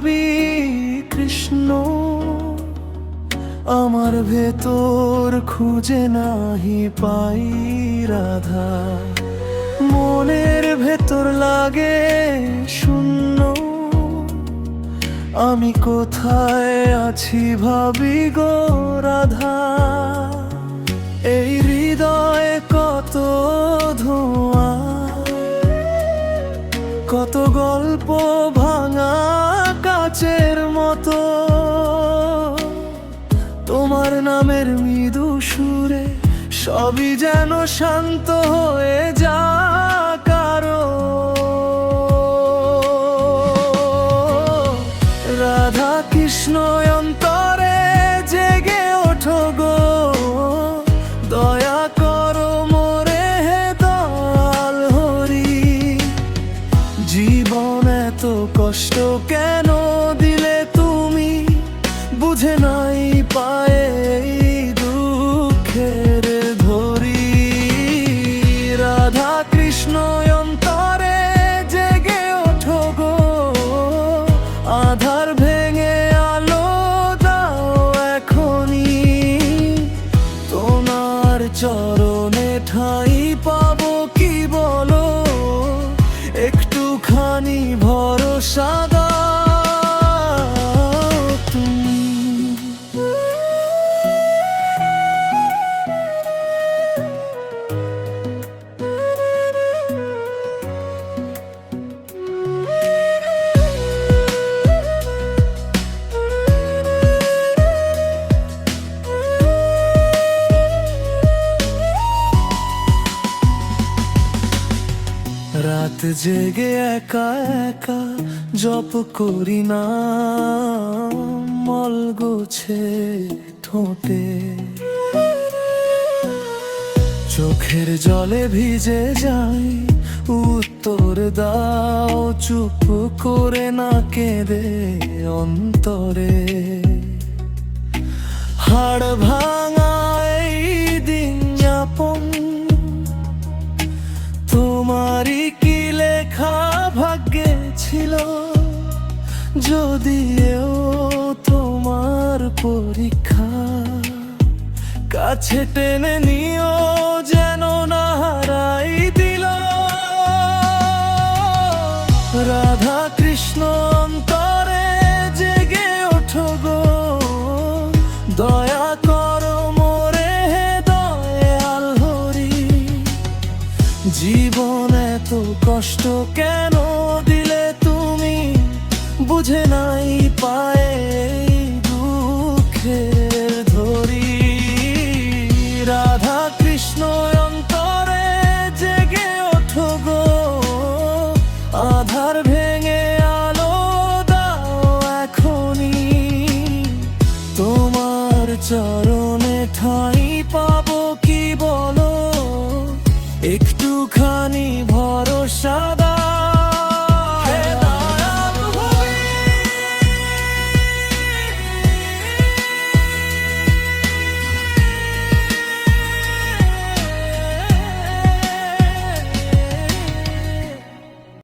ভাবি কৃষ্ণ, আমার ভেতর খুঁজে নাহি পাই রাধা। মনের ভেতর লাগে শূন্য, আমি কোথায় আছি ভাবি গো রাধা? এই হৃদয়ে কত ধোঁয়া, কত গল্প কাচের মতো। তোমার নামের মৃদু সুরে সবই যেন শান্ত হয়ে যা কারও রাধা কৃষ্ণ অন্তরে জেগে ওঠো গো। দয়া করো মোরে হে দয়াল হরি। জীবন এত কষ্ট কেন people. রাত জেগে একা একা জপ করি না, মল গোছে ঠোঁটে। চোখের জলে ভিজে যাই, উত্তর দাও, চুপ করে না কেঁদে অন্তরে। হাড় ভাঙা যদিও তোমার পরীক্ষা, কাছে টেনে নিও যেন না হারাই দিল। রাধা কৃষ্ণ অন্তরে জেগে ওঠো গো, দয়া করো মোরে দয়াল হরি। জীবন এত কষ্ট কেন বুঝে নাই পায়ে দুঃখের ধরি। রাধা কৃষ্ণ, অন্তরে জেগে ওঠো গো। আধার ভেঙে আলো দাও এখনি তোমার চরণে